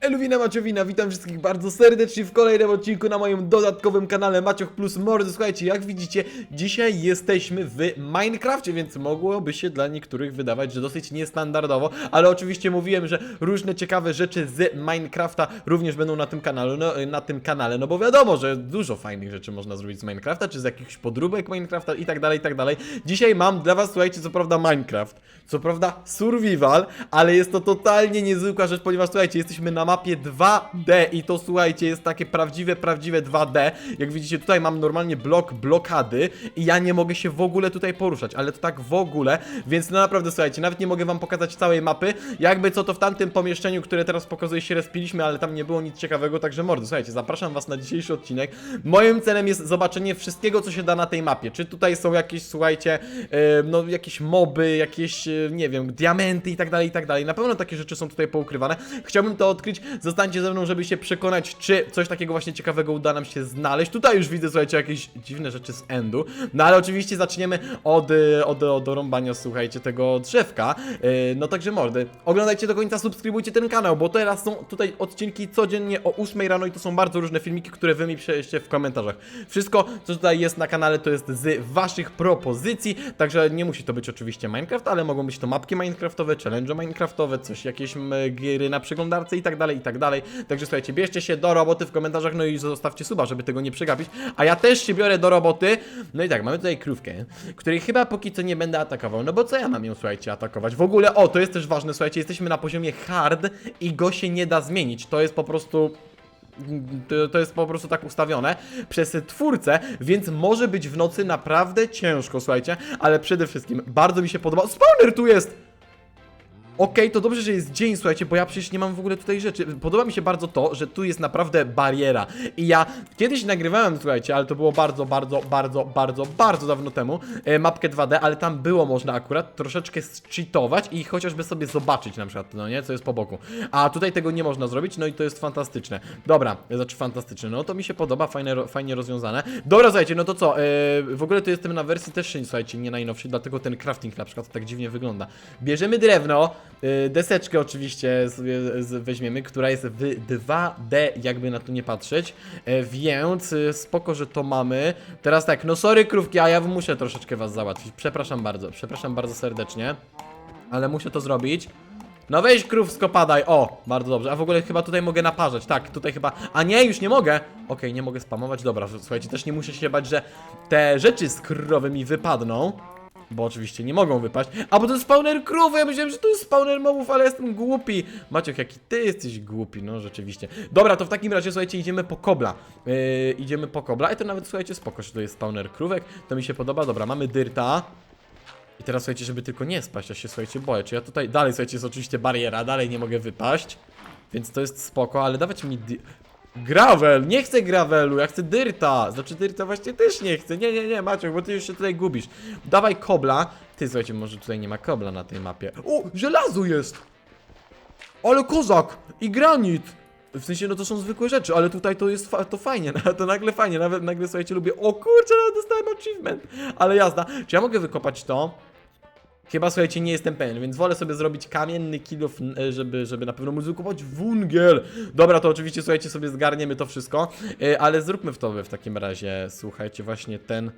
Eluwina Maciowina, witam wszystkich bardzo serdecznie w kolejnym odcinku na moim dodatkowym kanale Macioch Plus Mordy. Słuchajcie, jak widzicie, dzisiaj jesteśmy w Minecrafcie, więc mogłoby się dla niektórych wydawać, że dosyć niestandardowo, ale oczywiście mówiłem, że różne ciekawe rzeczy z Minecrafta również będą na tym kanale, no, na tym kanale, no bo wiadomo, że dużo fajnych rzeczy można zrobić z Minecrafta, czy z jakichś podróbek Minecrafta i tak dalej, i tak dalej. Dzisiaj mam dla was, słuchajcie, co prawda Minecraft, co prawda survival, ale jest to totalnie niezwykła rzecz, ponieważ słuchajcie, jesteśmy na mapie 2D i to słuchajcie, jest takie prawdziwe, prawdziwe 2D. Jak widzicie, tutaj mam normalnie blok blokady i ja nie mogę się w ogóle tutaj poruszać, ale to tak w ogóle, więc no naprawdę słuchajcie, nawet nie mogę wam pokazać całej mapy, jakby co to w tamtym pomieszczeniu, które teraz pokazuje się respiliśmy, ale tam nie było nic ciekawego, także mordy, słuchajcie, zapraszam was na dzisiejszy odcinek. Moim celem jest zobaczenie wszystkiego, co się da na tej mapie. Czy tutaj są jakieś, słuchajcie, e, no jakieś moby, jakieś, e, nie wiem, diamenty i tak dalej, i tak dalej. Na pewno takie rzeczy są tutaj poukrywane. Chciałbym to odkryć. Zostańcie ze mną, żeby się przekonać, czy coś takiego właśnie ciekawego uda nam się znaleźć. Tutaj już widzę, słuchajcie, jakieś dziwne rzeczy z endu. No ale oczywiście zaczniemy od, e, od, od rąbania, słuchajcie, tego drzewka. E, No także mordy, oglądajcie do końca, subskrybujcie ten kanał, bo teraz są tutaj odcinki codziennie o 8 rano i to są bardzo różne filmiki, które wy mi przejście w komentarzach. Wszystko, co tutaj jest na kanale, to jest z waszych propozycji, także nie musi to być oczywiście Minecraft, ale mogą być to mapki Minecraftowe, challenge Minecraftowe, coś, jakieś gry na przeglądarce i tak dalej, i tak dalej. Także słuchajcie, bierzcie się do roboty w komentarzach, no i zostawcie suba, żeby tego nie przegapić. A ja też się biorę do roboty. No i tak, mamy tutaj krówkę, której chyba póki co nie będę atakował, no bo co ja mam ją, słuchajcie, atakować? W ogóle, o, to jest też ważne, słuchajcie, jesteśmy na poziomie hard i go się nie da zmienić. To jest po prostu to, to jest po prostu tak ustawione przez twórcę, więc może być w nocy naprawdę ciężko, słuchajcie, ale przede wszystkim bardzo mi się podoba. Spawner tu jest! Okej, to dobrze, że jest dzień, słuchajcie, bo ja przecież nie mam w ogóle tutaj rzeczy. Podoba mi się bardzo to, że tu jest naprawdę bariera. I ja kiedyś nagrywałem, słuchajcie, ale to było bardzo, bardzo, bardzo, bardzo, bardzo dawno temu, e, mapkę 2D, ale tam było można akurat troszeczkę zcheatować i chociażby sobie zobaczyć na przykład, no nie, co jest po boku. A tutaj tego nie można zrobić, no i to jest fantastyczne. Dobra, znaczy fantastyczne, no to mi się podoba, fajne, fajnie rozwiązane. Dobra, słuchajcie, no to co, e, w ogóle to jestem na wersji też, słuchajcie, nie najnowszej, dlatego ten crafting na przykład tak dziwnie wygląda. Bierzemy drewno, deseczkę oczywiście sobie weźmiemy, która jest w 2D, jakby na to nie patrzeć, e, więc y, spoko, że to mamy. Teraz tak, no sorry krówki, a ja muszę troszeczkę was załatwić, przepraszam bardzo, przepraszam bardzo serdecznie, ale muszę to zrobić. No weź krówsko padaj, o, bardzo dobrze, a w ogóle chyba tutaj mogę naparzać, tak, tutaj chyba, a nie, już nie mogę, okej, nie mogę spamować, dobra, słuchajcie, też nie muszę się bać, że te rzeczy z krowy mi wypadną, bo oczywiście nie mogą wypaść. A bo to jest spawner krów, ja myślałem, że to jest spawner mobów, ale jestem głupi. Maciek, jaki ty jesteś głupi, no rzeczywiście. Dobra, to w takim razie, słuchajcie, idziemy po kobla. Yy, idziemy po kobla i to nawet, słuchajcie, spoko, że to jest spawner krówek. To mi się podoba. Dobra, mamy dyrta. I teraz, słuchajcie, żeby tylko nie spaść, ja się, słuchajcie, boję. Czy ja tutaj, dalej, słuchajcie, jest oczywiście bariera, dalej nie mogę wypaść. Więc to jest spoko, ale dawać mi... Gravel! Nie chcę gravelu, ja chcę dyrta! Znaczy dyrta właśnie też nie chcę. Nie, nie, nie, Maciek, bo ty już się tutaj gubisz. Dawaj kobla. Ty, słuchajcie, może tutaj nie ma kobla na tej mapie. O, żelazo jest! Ale kozak! I granit! W sensie, no to są zwykłe rzeczy, ale tutaj to jest fa- to fajnie, to nagle fajnie, nawet nagle, słuchajcie, lubię, o kurczę, dostałem achievement, ale jazda. Czy ja mogę wykopać to? Chyba, słuchajcie, nie jestem pewien, więc wolę sobie zrobić kamienny kilof, e, żeby, żeby na pewno móc wykopać wungiel. Dobra, to oczywiście, słuchajcie, sobie zgarniemy to wszystko, e, ale zróbmy w to w takim razie, słuchajcie, właśnie ten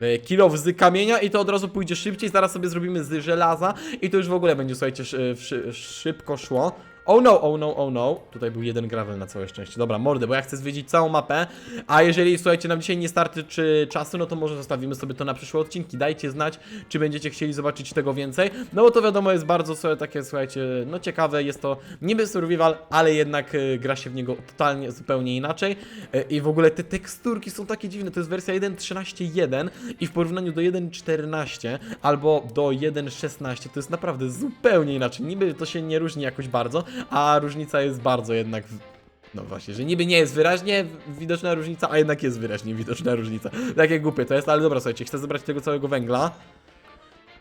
e, kilof z kamienia i to od razu pójdzie szybciej, zaraz sobie zrobimy z żelaza i to już w ogóle będzie, słuchajcie, szy, szy, szybko szło. Oh no, oh no, oh no. Tutaj był jeden gravel na całe szczęście. Dobra, mordę, bo ja chcę zwiedzić całą mapę. A jeżeli, słuchajcie, nam dzisiaj nie starczy czasu, no to może zostawimy sobie to na przyszłe odcinki. Dajcie znać, czy będziecie chcieli zobaczyć tego więcej. No bo to wiadomo, jest bardzo sobie takie, słuchajcie, no ciekawe. Jest to niby survival, ale jednak e, gra się w niego totalnie, zupełnie inaczej. E, I w ogóle te teksturki są takie dziwne. To jest wersja 1.13.1 i w porównaniu do 1.14 albo do 1.16 to jest naprawdę zupełnie inaczej. Niby to się nie różni jakoś bardzo, a różnica jest bardzo jednak. No właśnie, że niby nie jest wyraźnie widoczna różnica, a jednak jest wyraźnie widoczna różnica. Takie głupie to jest, ale dobra, słuchajcie, chcę zebrać tego całego węgla.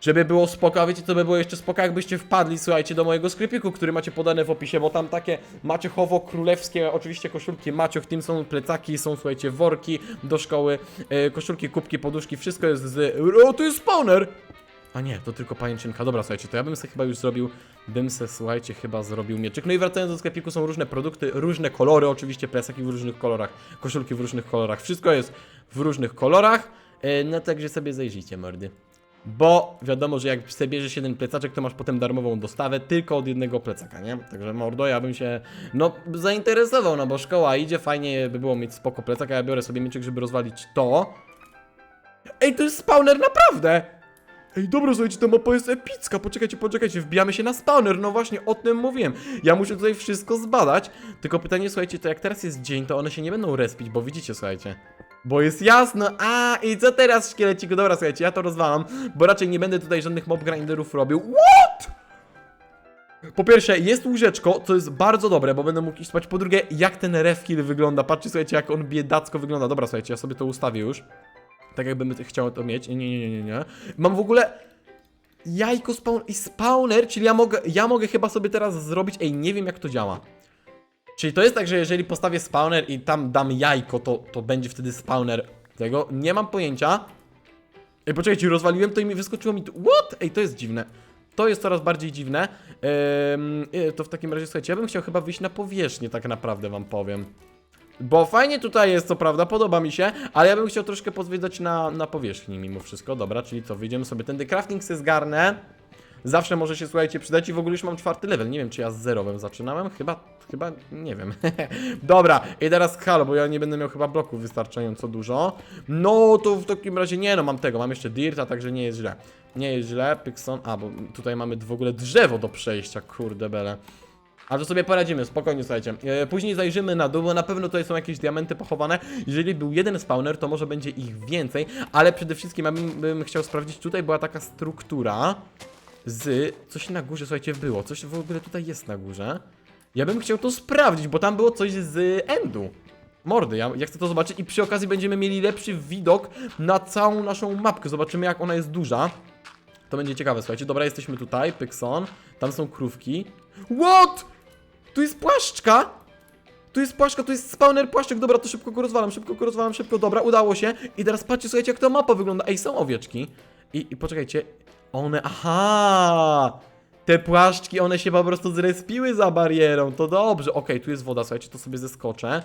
Żeby było spoko, a wiecie co by było jeszcze spoko, jakbyście wpadli, słuchajcie, do mojego sklepiku, który macie podane w opisie, bo tam takie maciochowo-królewskie, oczywiście koszulki macioch, tym są plecaki, są, słuchajcie, worki do szkoły, e, koszulki, kubki, poduszki, wszystko jest z... O, to jest spawner! A nie, to tylko pajęczynka. Dobra, słuchajcie, to ja bym sobie chyba już zrobił, bym se, słuchajcie, chyba zrobił mieczyk. No i wracając do sklepiku, są różne produkty, różne kolory, oczywiście plecaki w różnych kolorach, koszulki w różnych kolorach, wszystko jest w różnych kolorach, e, no także sobie zajrzyjcie, mordy. Bo wiadomo, że jak sobie bierzesz jeden plecaczek, to masz potem darmową dostawę tylko od jednego plecaka, nie? Także mordo, ja bym się, no, zainteresował, no bo szkoła idzie, fajnie by było mieć spoko plecak, a ja biorę sobie mieczyk, żeby rozwalić to. Ej, to jest spawner naprawdę! Ej, dobra, słuchajcie, ta mapa jest epicka, poczekajcie, poczekajcie, wbijamy się na spawner, no właśnie, o tym mówiłem. Ja muszę tutaj wszystko zbadać, tylko pytanie, słuchajcie, to jak teraz jest dzień, to one się nie będą respić, bo widzicie, słuchajcie. Bo jest jasno, a i co teraz, szkieleciku? Dobra, słuchajcie, ja to rozwalam, bo raczej nie będę tutaj żadnych mob grinderów robił. What? Po pierwsze, jest łóżeczko, co jest bardzo dobre, bo będę mógł iść spać. Po drugie, jak ten refkill wygląda. Patrzcie, słuchajcie, jak on biedacko wygląda. Dobra, słuchajcie, ja sobie to ustawię już. Tak jakbym chciał to mieć. Nie, nie, nie, nie, nie. Mam w ogóle jajko spawn i spawner, czyli ja mogę, ja mogę chyba sobie teraz zrobić. Ej, nie wiem jak to działa. Czyli to jest tak, że jeżeli postawię spawner i tam dam jajko, to, to będzie wtedy spawner tego. Nie mam pojęcia. Ej, poczekajcie, rozwaliłem to i mi wyskoczyło mi. What? Ej, to jest dziwne. To jest coraz bardziej dziwne. Ehm, to w takim razie, słuchajcie, ja bym chciał chyba wyjść na powierzchnię, tak naprawdę wam powiem. Bo fajnie tutaj jest, co prawda, podoba mi się, ale ja bym chciał troszkę pozwiedzać na, na powierzchni mimo wszystko. Dobra, czyli co, wyjdziemy sobie tędy. Crafting se zgarnę. Zawsze może się, słuchajcie, przydać i w ogóle już mam czwarty level. Nie wiem, czy ja z zerowym zaczynałem. Chyba, chyba, nie wiem. Dobra, i teraz halo, bo ja nie będę miał chyba bloków wystarczająco dużo. No, to w takim razie nie, no mam tego. Mam jeszcze dirta, także nie jest źle. Nie jest źle, Pixon. A, bo tutaj mamy w ogóle drzewo do przejścia, kurde bele. A to sobie poradzimy, spokojnie, słuchajcie. E, później zajrzymy na dół, bo na pewno tutaj są jakieś diamenty pochowane. Jeżeli był jeden spawner, to może będzie ich więcej, ale przede wszystkim ja bym, bym chciał sprawdzić, tutaj była taka struktura z... Coś na górze, słuchajcie, było. Coś w ogóle tutaj jest na górze. Ja bym chciał to sprawdzić, bo tam było coś z endu. Mordy, ja, ja chcę to zobaczyć i przy okazji będziemy mieli lepszy widok na całą naszą mapkę. Zobaczymy, jak ona jest duża. To będzie ciekawe, słuchajcie. Dobra, jesteśmy tutaj, Pykson. Tam są krówki. What? Tu jest płaszczka! Tu jest płaszczka, tu jest spawner płaszczek. Dobra, to szybko go rozwalam, szybko go rozwalam, szybko. Dobra, udało się. I teraz patrzcie, słuchajcie, jak ta mapa wygląda. Ej, są owieczki. I, i poczekajcie. One, aha! Te płaszczki, one się po prostu zrespiły za barierą. To dobrze. Okej, tu jest woda, słuchajcie, to sobie zeskoczę.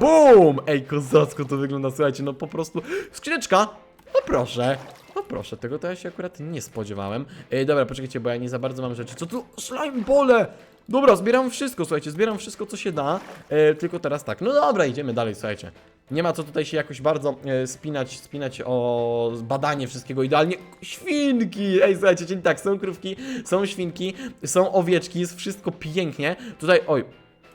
BOOM! Ej, kozacko to wygląda, słuchajcie, no po prostu. Skrzyneczka! No proszę. No proszę, tego to ja się akurat nie spodziewałem. Ej, dobra, poczekajcie, bo ja nie za bardzo mam rzeczy. Co tu? Slime bole! Dobra, zbieram wszystko, słuchajcie, zbieram wszystko, co się da. E, tylko teraz tak. No dobra, idziemy dalej, słuchajcie. Nie ma co tutaj się jakoś bardzo e, spinać, spinać o badanie wszystkiego idealnie. Świnki! Ej, słuchajcie, czyli tak, są krówki, są świnki, są owieczki, jest wszystko pięknie. Tutaj, oj,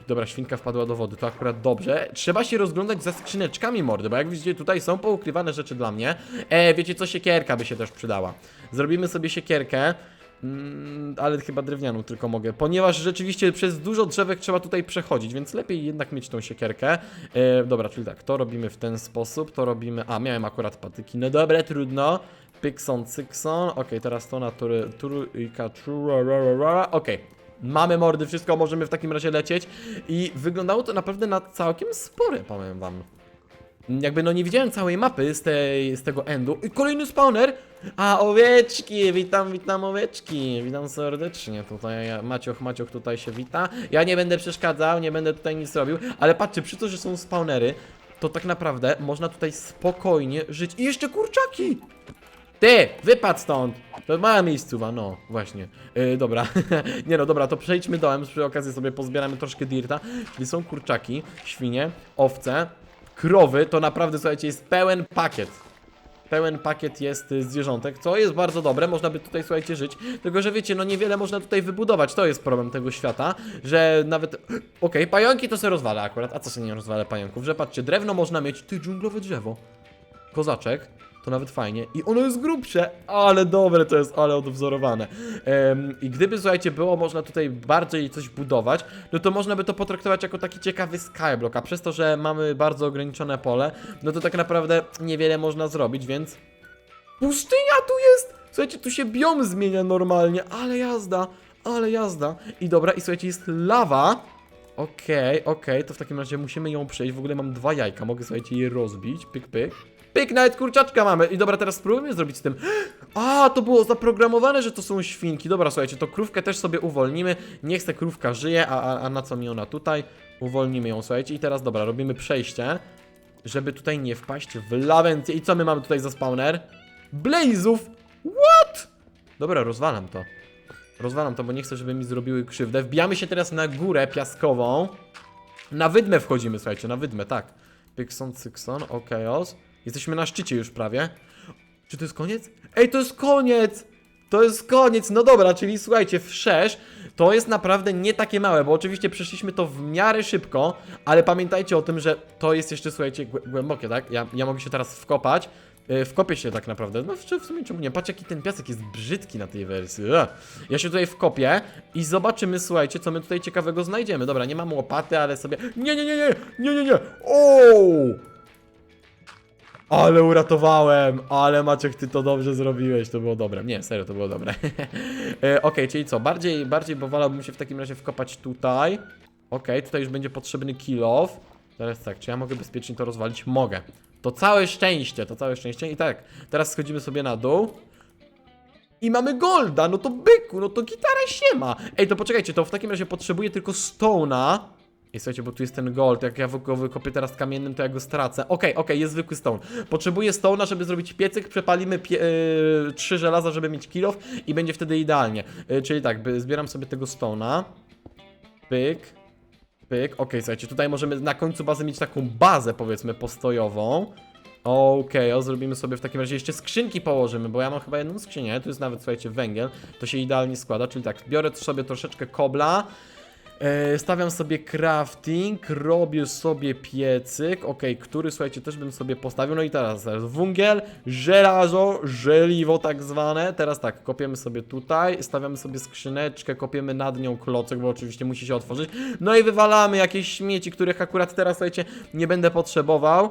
Dobra, świnka wpadła do wody, to akurat dobrze. Trzeba się rozglądać za skrzyneczkami mordy, bo jak widzicie, tutaj są poukrywane rzeczy dla mnie. E, wiecie co, siekierka by się też przydała. Zrobimy sobie siekierkę. Mm, ale chyba drewnianą tylko mogę, ponieważ rzeczywiście przez dużo drzewek trzeba tutaj przechodzić, więc lepiej jednak mieć tą siekierkę. E, dobra, czyli tak, to robimy w ten sposób, to robimy... A, miałem akurat patyki, no dobra, trudno. Pykson, cykson, okej, teraz to na tury, turyka, okej. Mamy mordy, wszystko, możemy w takim razie lecieć i wyglądało to naprawdę na całkiem spore, powiem wam. Jakby no nie widziałem całej mapy z, tej, z tego endu. I kolejny spawner! A owieczki, witam, witam owieczki, witam serdecznie tutaj, Macioch, Macioch tutaj się wita. Ja nie będę przeszkadzał, nie będę tutaj nic robił, ale patrzcie, przy to, że są spawnery, to tak naprawdę można tutaj spokojnie żyć. I jeszcze kurczaki! Ty, wypadł stąd! To mała miejscowa, no, właśnie. Yy, dobra, nie no, dobra, to przejdźmy dołem, przy okazji sobie pozbieramy troszkę dirta. Czyli są kurczaki, świnie, owce, krowy, to naprawdę, słuchajcie, jest pełen pakiet. Pełen pakiet jest y, zwierzątek, co jest bardzo dobre, można by tutaj, słuchajcie, żyć. Tylko, że wiecie, no niewiele można tutaj wybudować, to jest problem tego świata, że nawet... Okej, pająki to se rozwala akurat, a co się nie rozwala pająków? Że patrzcie, drewno można mieć, ty, dżunglowe drzewo. Kozaczek, to nawet fajnie. I ono jest grubsze, ale dobre to jest, ale odwzorowane. I gdyby, słuchajcie, było można tutaj bardziej coś budować, no to można by to potraktować jako taki ciekawy skyblock, a przez to, że mamy bardzo ograniczone pole, no to tak naprawdę niewiele można zrobić, więc... Pustynia tu jest! Słuchajcie, tu się biom zmienia normalnie, ale jazda, ale jazda. I dobra, i słuchajcie, jest lawa. Okej, okej, to w takim razie musimy ją przejść. W ogóle mam dwa jajka, mogę, słuchajcie, je rozbić. Pyk, pyk. Pyk, nawet kurczaczka mamy. I dobra, teraz spróbujmy zrobić z tym. A, to było zaprogramowane, że to są świnki. Dobra, słuchajcie, to krówkę też sobie uwolnimy. Niech ta krówka żyje, a, a, a na co mi ona tutaj? Uwolnimy ją, słuchajcie. I teraz, dobra, robimy przejście, żeby tutaj nie wpaść w lawencję. I co my mamy tutaj za spawner? Blazów! What? Dobra, rozwalam to. Rozwalam to, bo nie chcę, żeby mi zrobiły krzywdę. Wbijamy się teraz na górę piaskową. Na wydmę wchodzimy, słuchajcie, na wydmę, tak. Pykson, Cykson, okejos. Jesteśmy na szczycie już prawie. Czy to jest koniec? Ej, to jest koniec! To jest koniec, no dobra, czyli słuchajcie, wszerz to jest naprawdę nie takie małe, bo oczywiście przeszliśmy to w miarę szybko, ale pamiętajcie o tym, że to jest jeszcze, słuchajcie, głę- głębokie, tak? Ja, ja mogę się teraz wkopać, yy, wkopię się tak naprawdę, no w, sumie czemu nie? Patrz jaki ten piasek jest brzydki na tej wersji, Ugh. Ja się tutaj wkopię i zobaczymy, słuchajcie, co my tutaj ciekawego znajdziemy. Dobra, nie mam łopaty, ale sobie... Nie, nie, nie, nie, nie, nie, nie, Ooo! Ale uratowałem, ale Maciek, ty to dobrze zrobiłeś, to było dobre. Nie, serio, to było dobre. e, Okej, czyli co, bardziej, bardziej, bo wolałbym się w takim razie wkopać tutaj. Okej, tutaj już będzie potrzebny kill off. Teraz tak, czy ja mogę bezpiecznie to rozwalić? Mogę. To całe szczęście, to całe szczęście. I tak, teraz schodzimy sobie na dół. I mamy golda, no to byku, no to gitara się ma. Ej, to poczekajcie, to w takim razie potrzebuję tylko stone'a. Słuchajcie, bo tu jest ten gold, jak ja go wykopię teraz kamiennym, to ja go stracę. Okej, okej, jest zwykły stone. Potrzebuję stone'a, żeby zrobić piecyk, przepalimy pie yy, trzy żelaza, żeby mieć kill off i będzie wtedy idealnie. Yy, czyli tak, zbieram sobie tego stone'a. Pyk. Pyk, okej, słuchajcie, tutaj możemy na końcu bazy mieć taką bazę, powiedzmy, postojową. Okej, o, zrobimy sobie w takim razie jeszcze skrzynki położymy, bo ja mam chyba jedną skrzynię, tu jest nawet, słuchajcie, węgiel, to się idealnie składa, czyli tak, biorę sobie troszeczkę kobla, stawiam sobie crafting, robię sobie piecyk, okej, który, słuchajcie, też bym sobie postawił, no i teraz, teraz węgiel, żelazo, żeliwo tak zwane, teraz tak, kopiemy sobie tutaj, stawiamy sobie skrzyneczkę, kopiemy nad nią klocek, bo oczywiście musi się otworzyć, no i wywalamy jakieś śmieci, których akurat teraz, słuchajcie, nie będę potrzebował,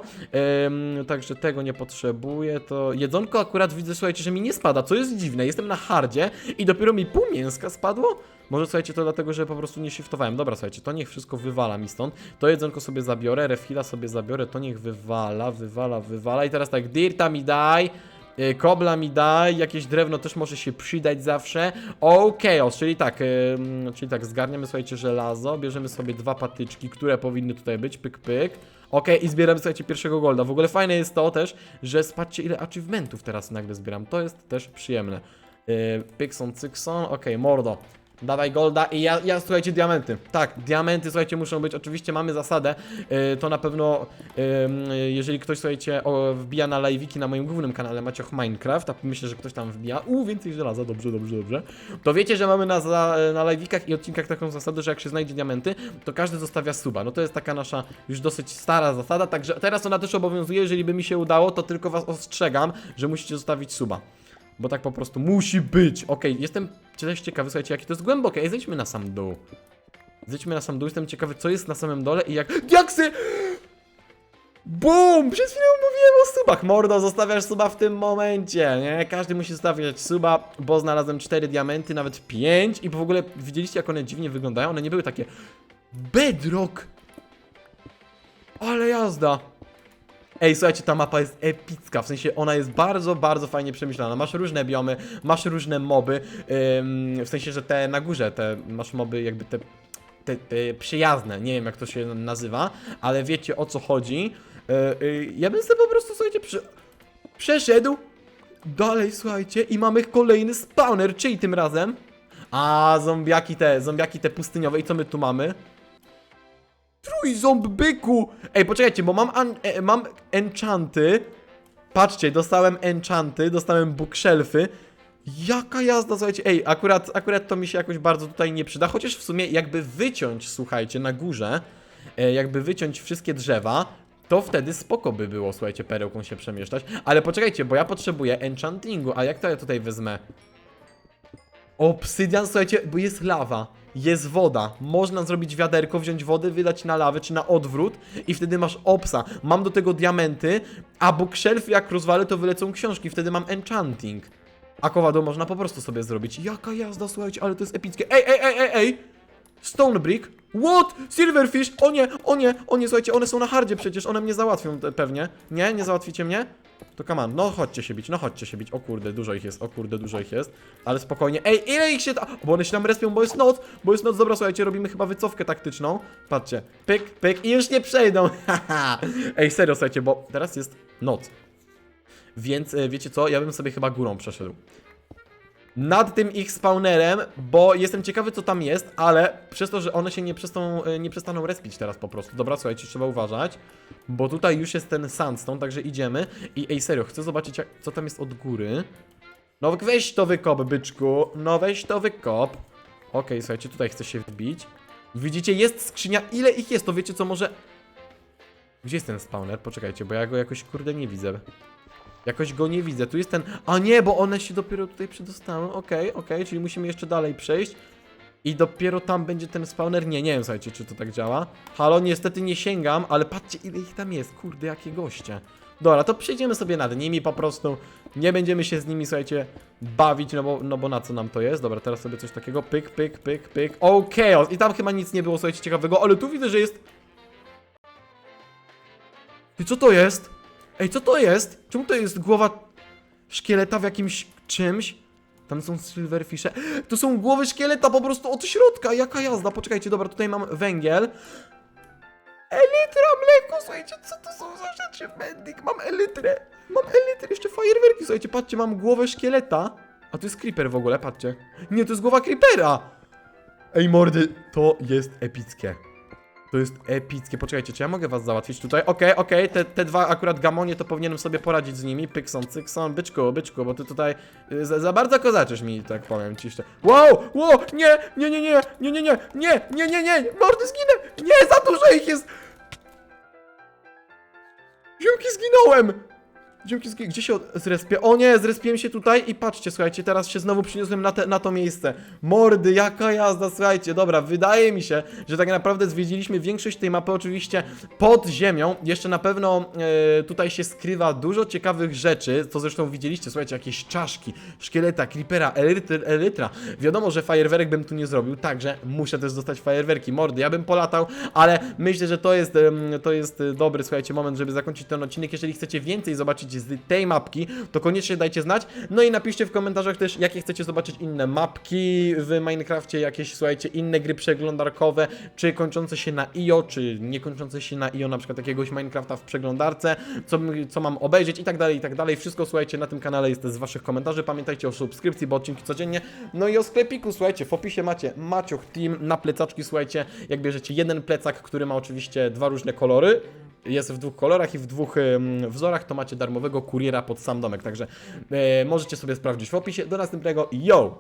także tego nie potrzebuję, to jedzonko akurat widzę, słuchajcie, że mi nie spada, co jest dziwne, jestem na hardzie i dopiero mi pół mięska spadło? Może słuchajcie, to dlatego, że po prostu nie shiftowałem. Dobra, słuchajcie, to niech wszystko wywala mi stąd. To jedzonko sobie zabiorę, refila sobie zabiorę, to niech wywala, wywala, wywala. I teraz tak, dirta mi daj, y, kobla mi daj, jakieś drewno też może się przydać zawsze. Okej, okay, czyli tak, ym, czyli tak, zgarniamy, słuchajcie, żelazo, bierzemy sobie dwa patyczki, które powinny tutaj być, pyk, pyk. Okej, i zbieramy, słuchajcie, pierwszego golda. W ogóle fajne jest to też, że spatrzcie ile achievementów teraz nagle zbieram. To jest też przyjemne. Yy, Pykson, cykson, okej, mordo. Dawaj golda i ja, ja, słuchajcie, diamenty. Tak, diamenty, słuchajcie, muszą być. Oczywiście mamy zasadę, yy, to na pewno, yy, jeżeli ktoś, słuchajcie, o, wbija na live'iki na moim głównym kanale Macioch Minecraft, a myślę, że ktoś tam wbija, u więcej żelaza, dobrze, dobrze, dobrze, to wiecie, że mamy na, na live'ikach i odcinkach taką zasadę, że jak się znajdzie diamenty, to każdy zostawia suba. No to jest taka nasza już dosyć stara zasada, także teraz ona też obowiązuje, jeżeli by mi się udało, to tylko was ostrzegam, że musicie zostawić suba. Bo tak po prostu musi być. Okej, jestem też ciekawy, słuchajcie, jakie to jest głębokie. Ej, zejdźmy na sam dół. Zejdźmy na sam dół, jestem ciekawy, co jest na samym dole i jak... Diaksy! BUM! Przed chwilą mówiłem o subach. Mordo, zostawiasz suba w tym momencie, nie? Każdy musi zostawiać suba, bo znalazłem 4 diamenty, nawet 5 i w ogóle widzieliście, jak one dziwnie wyglądają? One nie były takie... Bedrock! Ale jazda! Ej, słuchajcie, ta mapa jest epicka, w sensie ona jest bardzo, bardzo fajnie przemyślana. Masz różne biomy, masz różne moby, ym, w sensie, że te na górze, te masz moby jakby te, te, te przyjazne, nie wiem jak to się nazywa, ale wiecie o co chodzi. Yy, yy, ja bym sobie po prostu, słuchajcie, prze, przeszedł dalej, słuchajcie, i mamy kolejny spawner, czyli tym razem? A, zombiaki te, zombiaki te pustyniowe i co my tu mamy? Trójząb byku! Ej, poczekajcie, bo mam, an, e, mam enchanty. Patrzcie, dostałem enchanty, dostałem bookshelfy. Jaka jazda, słuchajcie, ej, akurat, akurat to mi się jakoś bardzo tutaj nie przyda, chociaż w sumie jakby wyciąć, słuchajcie, na górze, e, jakby wyciąć wszystkie drzewa, to wtedy spoko by było, słuchajcie, perełką się przemieszczać. Ale poczekajcie, bo ja potrzebuję enchantingu, a jak to ja tutaj wezmę? Obsydian, słuchajcie, bo jest lawa, jest woda. Można zrobić wiaderko, wziąć wodę, wylać na lawę, czy na odwrót i wtedy masz opsa. Mam do tego diamenty, a bookshelf jak rozwalę, to wylecą książki, wtedy mam enchanting. A kowadło można po prostu sobie zrobić. Jaka jazda, słuchajcie, ale to jest epickie. Ej, ej, ej, ej, ej! Stone brick? What? Silverfish? O nie, o nie, o nie, słuchajcie, one są na hardzie przecież, one mnie załatwią pewnie. Nie? Nie załatwicie mnie? To come on, no chodźcie się bić, no chodźcie się bić. O kurde, dużo ich jest, o kurde, dużo ich jest. Ale spokojnie. Ej, ile ich się ta... Bo one się tam respią, bo jest noc, bo jest noc. Dobra, słuchajcie, robimy chyba wycofkę taktyczną. Patrzcie, pyk, pyk i już nie przejdą. Ej, serio, słuchajcie, bo teraz jest noc. Więc e, wiecie co, ja bym sobie chyba górą przeszedł. Nad tym ich spawnerem, bo jestem ciekawy co tam jest, ale przez to, że one się nie, przestaną, e, nie przestaną respić teraz po prostu. Dobra, słuchajcie, trzeba uważać, bo tutaj już jest ten sandstone, także idziemy. I ej, serio, chcę zobaczyć jak, co tam jest od góry. No weź to wykop, byczku, no weź to wykop. Okej, słuchajcie, tutaj chcę się wbić. Widzicie, jest skrzynia, ile ich jest, to wiecie co, może... Gdzie jest ten spawner? Poczekajcie, bo ja go jakoś kurde nie widzę. Jakoś go nie widzę. Tu jest ten. A nie, bo one się dopiero tutaj przedostały. Okej, okej, czyli musimy jeszcze dalej przejść. I dopiero tam będzie ten spawner. Nie, nie wiem, słuchajcie, czy to tak działa. Halo, niestety nie sięgam, ale patrzcie, ile ich tam jest. Kurde, jakie goście. Dobra, to przejdziemy sobie nad nimi po prostu. Nie będziemy się z nimi, słuchajcie, bawić, no bo, no bo na co nam to jest? Dobra, teraz sobie coś takiego. Pyk, pyk, pyk, pyk. Okej, I tam chyba nic nie było, słuchajcie, ciekawego, ale tu widzę, że jest. Ty, co to jest? Ej, co to jest? Czemu to jest głowa szkieleta w jakimś czymś? Tam są silverfishe. To są głowy szkieleta po prostu od środka. Jaka jazda? Poczekajcie, dobra, tutaj mam węgiel. Elytra, mleko, słuchajcie, co to są za rzeczy? Mendik, mam elytrę. Mam elytrę, jeszcze fajerwerki, słuchajcie, patrzcie, mam głowę szkieleta. A to jest creeper w ogóle, patrzcie. Nie, to jest głowa creepera. Ej, mordy, to jest epickie. To jest epickie. Poczekajcie, czy ja mogę was załatwić tutaj? Okej, okej, te, te dwa akurat gamonie to powinienem sobie poradzić z nimi. Pykson, cykson, byczku, byczku, bo ty tutaj y, za, za bardzo kozaczysz mi, tak powiem ci jeszcze. Wow, wow, nie, nie, nie, nie, nie, nie, nie, nie, nie, nie, nie, mordy zginę, nie, za dużo ich jest. Ziomki, zginąłem! Zgi- gdzie się zrespię? O nie, zrespiłem się tutaj i patrzcie, słuchajcie, teraz się znowu przyniosłem na, te, na to miejsce. Mordy, jaka jazda, słuchajcie, dobra, wydaje mi się, że tak naprawdę zwiedziliśmy większość tej mapy oczywiście pod ziemią. Jeszcze na pewno e, tutaj się skrywa dużo ciekawych rzeczy, co zresztą widzieliście, słuchajcie, jakieś czaszki, szkieleta, creepera, elytry, elytra. Wiadomo, że fajerwerek bym tu nie zrobił, także muszę też dostać fajerwerki. Mordy, ja bym polatał, ale myślę, że to jest, to jest e, dobry, słuchajcie, moment, żeby zakończyć ten odcinek. Jeżeli chcecie więcej zobaczyć z tej mapki, to koniecznie dajcie znać. No i napiszcie w komentarzach też, jakie chcecie zobaczyć inne mapki w Minecrafcie, jakieś, słuchajcie, inne gry przeglądarkowe, czy kończące się na IO, czy nie kończące się na IO, na przykład jakiegoś Minecrafta w przeglądarce, co, co mam obejrzeć i tak dalej, i tak dalej. Wszystko, słuchajcie, na tym kanale jest z waszych komentarzy. Pamiętajcie o subskrypcji, bo odcinki codziennie. No i o sklepiku, słuchajcie, w opisie macie Maciuch Team na plecaczki, słuchajcie, jak bierzecie jeden plecak, który ma oczywiście dwa różne kolory, jest w dwóch kolorach i w dwóch wzorach, to macie darmowego kuriera pod sam domek, także e, możecie sobie sprawdzić w opisie. Do następnego, yo!